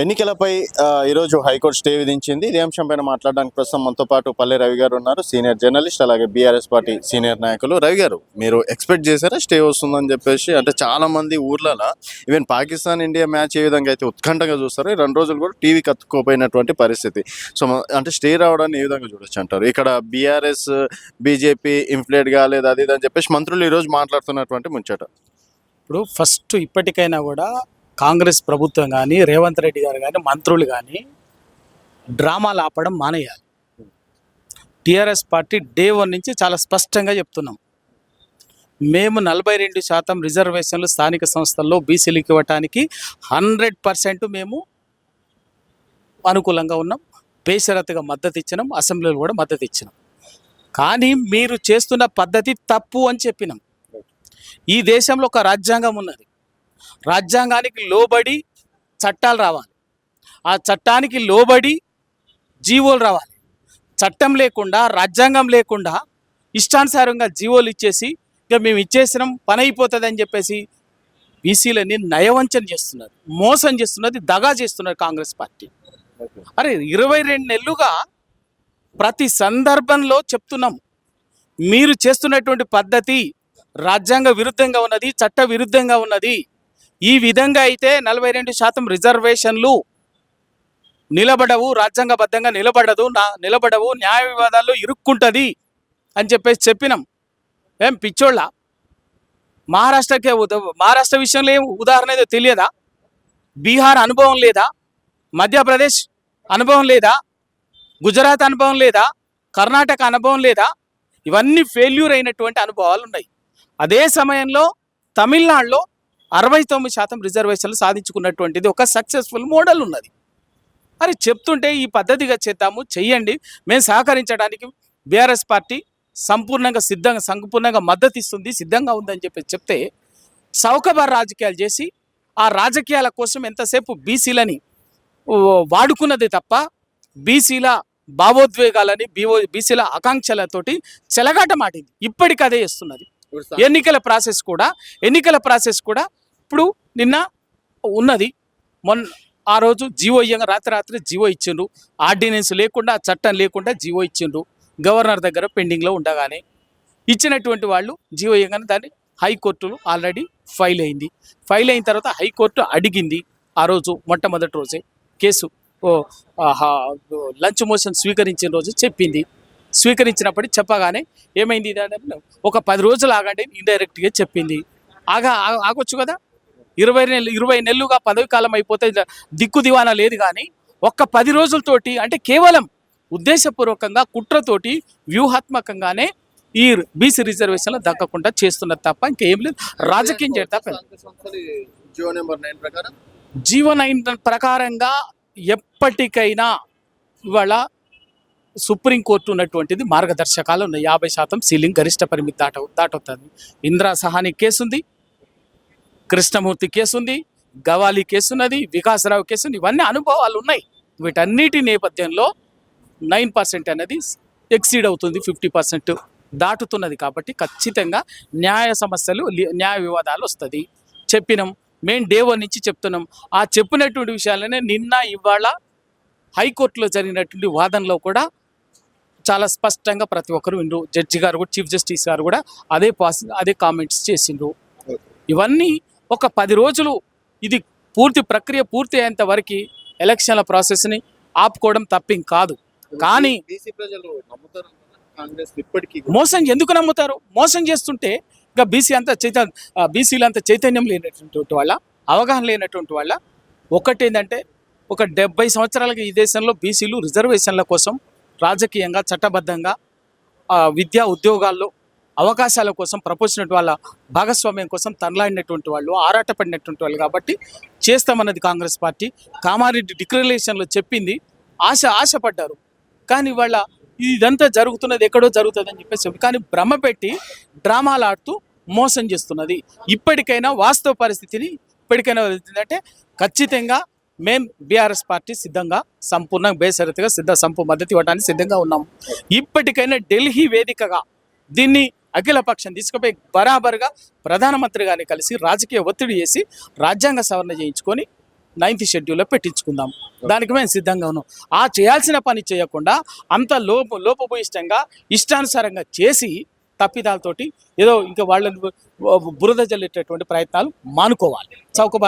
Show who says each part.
Speaker 1: ఎన్నికలపై ఈరోజు high court stay విధించింది. ఇదే అంశం పైన మాట్లాడడానికి ప్రస్తుతం మనతో పాటు పల్లె రవి గారు ఉన్నారు. సీనియర్ జర్నలిస్ట్ అలాగే బీఆర్ఎస్ పార్టీ సీనియర్ నాయకులు. రవి గారు మీరు ఎక్స్పెక్ట్ చేశారా స్టే వస్తుందని చెప్పేసి? అంటే చాలా మంది ఊర్లలో ఈవెన్ పాకిస్తాన్ ఇండియా మ్యాచ్ ఏ విధంగా అయితే ఉత్కంఠగా చూస్తారు ఈ రెండు రోజులు కూడా టీవీ కత్తుకోపోయినటువంటి పరిస్థితి. సో అంటే స్టే రావడాన్ని ఏ విధంగా చూడొచ్చు అంటారు? ఇక్కడ బీఆర్ఎస్ బీజేపీ ఇన్ఫ్లేట్ కాలేదు అది ఇది అని చెప్పేసి మంత్రులు ఈరోజు మాట్లాడుతున్నటువంటి ముంచట
Speaker 2: ఇప్పుడు ఫస్ట్ ఇప్పటికైనా కూడా కాంగ్రెస్ ప్రభుత్వం కానీ రేవంత్ రెడ్డి గారు కానీ మంత్రులు కానీ డ్రామాలు ఆపడం మానేయాలి. టీఆర్ఎస్ పార్టీ డే వన్ నుంచి చాలా స్పష్టంగా చెప్తున్నాం. మేము నలభై రెండు శాతం రిజర్వేషన్లు స్థానిక సంస్థల్లో బీసీలకు ఇవ్వటానికి హండ్రెడ్ పర్సెంట్ మేము అనుకూలంగా ఉన్నాం. బేషరత్తుగా మద్దతు ఇచ్చినాం. అసెంబ్లీలో కూడా మద్దతు ఇచ్చినాం. కానీ మీరు చేస్తున్న పద్ధతి తప్పు అని చెప్పినాం. ఈ దేశంలో ఒక రాజ్యాంగం ఉన్నది. రాజ్యాంగానికి లోబడి చట్టాలు రావాలి. ఆ చట్టానికి లోబడి జీవోలు రావాలి. చట్టం లేకుండా రాజ్యాంగం లేకుండా ఇష్టానుసారంగా జీవోలు ఇచ్చేసి ఇక మేము ఇచ్చేసినాం పని అయిపోతుంది అని చెప్పేసి బీసీలని నయవంచన చేస్తున్నారు. మోసం చేస్తున్నది దగా చేస్తున్నారు కాంగ్రెస్ పార్టీ. అరే ఇరవై రెండు నెలలుగా ప్రతి సందర్భంలో చెప్తున్నాం మీరు చేస్తున్నటువంటి పద్ధతి రాజ్యాంగ విరుద్ధంగా ఉన్నది చట్ట విరుద్ధంగా ఉన్నది. ఈ విధంగా అయితే నలభై రెండు శాతం రిజర్వేషన్లు నిలబడవు రాజ్యాంగబద్ధంగా నిలబడదు నా నిలబడవు న్యాయ వివాదాల్లో ఇరుక్కుంటుంది అని చెప్పేసి చెప్పినాం. ఏం పిచ్చోళ్ళ? మహారాష్ట్రకే ఉద మహారాష్ట్ర విషయంలో ఏం ఉదాహరణ ఏదో తెలియదా? బీహార్ అనుభవం లేదా? మధ్యప్రదేశ్ అనుభవం లేదా? గుజరాత్ అనుభవం లేదా? కర్ణాటక అనుభవం లేదా? ఇవన్నీ ఫెయిల్యూర్ అయినటువంటి అనుభవాలు ఉన్నాయి. అదే సమయంలో తమిళనాడులో అరవై తొమ్మిది శాతం రిజర్వేషన్లు సాధించుకున్నటువంటిది ఒక సక్సెస్ఫుల్ మోడల్ ఉన్నది. మరి చెప్తుంటే ఈ పద్ధతిగా చేద్దాము చెయ్యండి. మేము సహకరించడానికి బీఆర్ఎస్ పార్టీ సంపూర్ణంగా సిద్ధంగా సంపూర్ణంగా మద్దతు ఇస్తుంది సిద్ధంగా ఉందని చెప్పి చెప్తే చౌకబార్ రాజకీయాలు చేసి ఆ రాజకీయాల కోసం ఎంతసేపు బీసీలని వాడుకున్నదే తప్ప బీసీల భావోద్వేగాలని బీఓ బీసీల ఆకాంక్షలతోటి చెలగాట మాటింది ఇప్పటికి అదే చేస్తున్నది ఎన్నికల ప్రాసెస్ కూడా ఎన్నికల ప్రాసెస్ కూడా ఇప్పుడు నిన్న ఉన్నది. మొన్న ఆ రోజు జీవో ఇయ్యంగా రాత్రి రాత్రి జీవో ఇచ్చిండ్రు. ఆర్డినెన్స్ లేకుండా చట్టం లేకుండా జీవో ఇచ్చిండ్రు. గవర్నర్ దగ్గర పెండింగ్లో ఉండగానే ఇచ్చినటువంటి వాళ్ళు జీవో ఇయ్యంగానే దాన్ని హైకోర్టులు ఆల్రెడీ ఫైల్ అయింది. ఫైల్ అయిన తర్వాత హైకోర్టు అడిగింది ఆ రోజు మొట్టమొదటి రోజే. కేసు ఓ లంచ్ మోషన్ స్వీకరించిన రోజు చెప్పింది. స్వీకరించినప్పుడు చెప్పగానే ఏమైంది? ఒక పది రోజులు ఆగండి ఇండైరెక్ట్గా చెప్పింది. ఆగా ఆగొచ్చు కదా? ఇరవై నెలలు ఇరవై నెలలుగా పదవి కాలం అయిపోతే దిక్కు దివానా లేదు కానీ ఒక్క పది రోజులతోటి అంటే కేవలం ఉద్దేశపూర్వకంగా కుట్రతోటి వ్యూహాత్మకంగానే ఈ బీసీ రిజర్వేషన్లు దక్కకుండా చేస్తున్నది తప్ప ఇంకేం లేదు. రాజకీయం చేయడం తప్ప
Speaker 1: నెంబర్ నైన్
Speaker 2: ప్రకారంగా ఎప్పటికైనా ఇవాళ సుప్రీంకోర్టు ఉన్నటువంటిది మార్గదర్శకాలు ఉన్నాయి. యాభై శాతం సీలింగ్ గరిష్ట పరిమితి దాట దాటవుతుంది. ఇందిరా సహాని కేసు ఉంది కృష్ణమూర్తి కేసు ఉంది గవాలి కేసు ఉన్నది వికాసరావు కేసు ఉంది ఇవన్నీ అనుభవాలు ఉన్నాయి. వీటన్నిటి నేపథ్యంలో నైన్ పర్సెంట్ అనేది ఎక్సీడ్ అవుతుంది ఫిఫ్టీ పర్సెంట్ దాటుతున్నది కాబట్టి ఖచ్చితంగా న్యాయ సమస్యలు న్యాయ వివాదాలు వస్తుంది. చెప్పినాం మేము డే వన్ నుంచి చెప్తున్నాం. ఆ చెప్పినటువంటి విషయాలనే నిన్న ఇవాళ హైకోర్టులో జరిగినటువంటి వాదనలో కూడా చాలా స్పష్టంగా ప్రతి ఒక్కరు విండ్రు. జడ్జి గారు కూడా చీఫ్ జస్టిస్ గారు కూడా అదే పాస్ అదే కామెంట్స్ చేసిండ్రు. ఇవన్నీ ఒక పది రోజులు ఇది పూర్తి ప్రక్రియ పూర్తి అయ్యేంత వరకు ఎలక్షన్ల ప్రాసెస్ని ఆపుకోవడం తప్పింగ్ కాదు కానీ
Speaker 1: బీసీ ప్రజలు నమ్ముతారు కాంగ్రెస్ ఇప్పటికీ
Speaker 2: మోసం ఎందుకు నమ్ముతారు? మోసం చేస్తుంటే ఇంకా బీసీ అంతా చైతన్య బీసీలు అంత చైతన్యం లేనటువంటి వాళ్ళ అవగాహన లేనటువంటి వాళ్ళ. ఒకటి ఏంటంటే ఒక డెబ్బై సంవత్సరాలకి ఈ దేశంలో బీసీలు రిజర్వేషన్ల కోసం రాజకీయంగా చట్టబద్ధంగా విద్యా ఉద్యోగాల్లో అవకాశాల కోసం ప్రపోజినటువంటి వాళ్ళ భాగస్వామ్యం కోసం తనలాడినటువంటి వాళ్ళు ఆరాటపడినటువంటి వాళ్ళు కాబట్టి చేస్తామన్నది కాంగ్రెస్ పార్టీ. కామారెడ్డి డిక్లరేషన్లో చెప్పింది ఆశ ఆశపడ్డారు. కానీ వాళ్ళ ఇదంతా జరుగుతున్నది ఎక్కడో జరుగుతుంది అని చెప్పేసి కానీ భ్రమ పెట్టి డ్రామాలు ఆడుతూ మోసం చేస్తున్నది. ఇప్పటికైనా వాస్తవ పరిస్థితిని ఇప్పటికైనా అంటే ఖచ్చితంగా మేం బీఆర్ఎస్ పార్టీ సిద్ధంగా సంపూర్ణ బేసరితగా సిద్ధ సంపూ మద్దతు ఇవ్వడానికి సిద్ధంగా ఉన్నాం ఇప్పటికైనా ఢిల్లీ వేదికగా దీన్ని అఖిల పక్షం తీసుకుపోయి బరాబర్గా ప్రధానమంత్రి గారిని కలిసి రాజకీయ ఒత్తిడి చేసి రాజ్యాంగ సవరణ చేయించుకొని నైన్త్ షెడ్యూల్లో పెట్టించుకుందాం. దానికి మేము సిద్ధంగా ఉన్నాం. ఆ చేయాల్సిన పని చేయకుండా అంత లోప లోపభూయిష్టంగా ఇష్టానుసారంగా చేసి తప్పిదాలతోటి ఏదో ఇంకా వాళ్ళని బురద జల్లేటటువంటి ప్రయత్నాలు మానుకోవాలి. చౌక